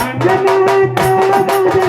அஞ்சனா தாமதா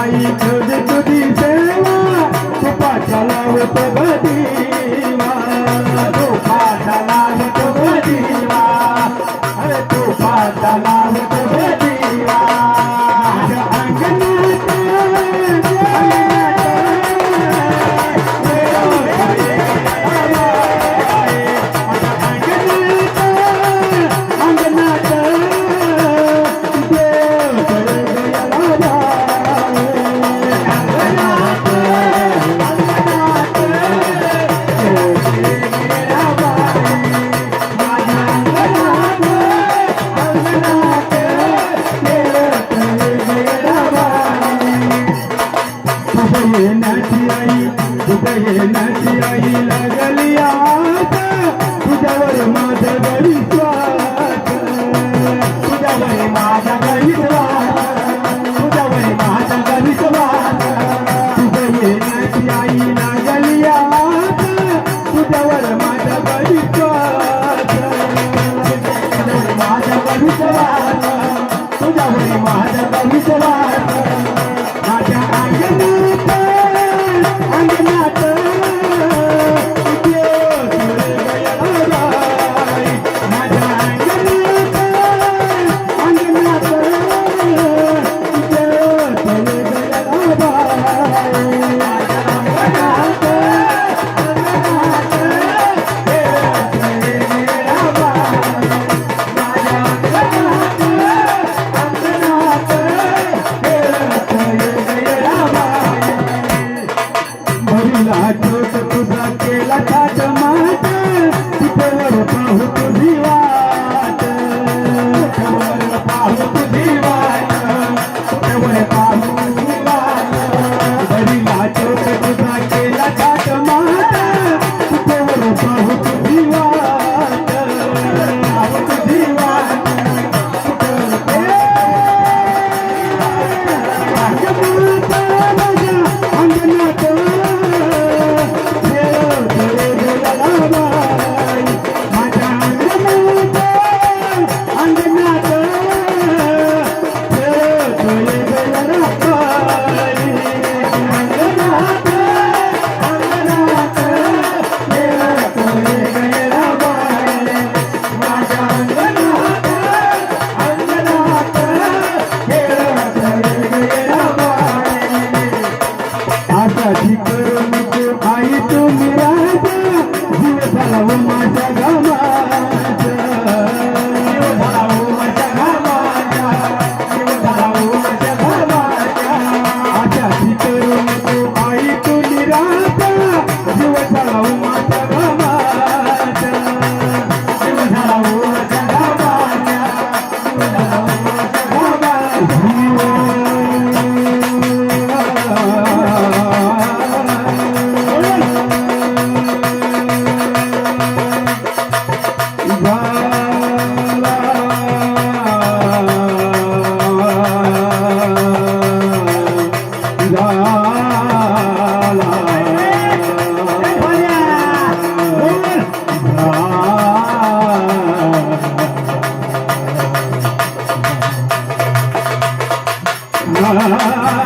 आई तुझी तुझी सेवा कृपा चालावत बदीवा कृपा चालावत बदीवा अरे कृपा चालावत नची आई लगलिया तुझ्यावर माझ மாட்டேன் Ah, ah, ah, ah.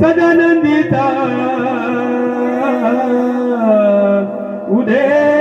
सदानंदिता. उदय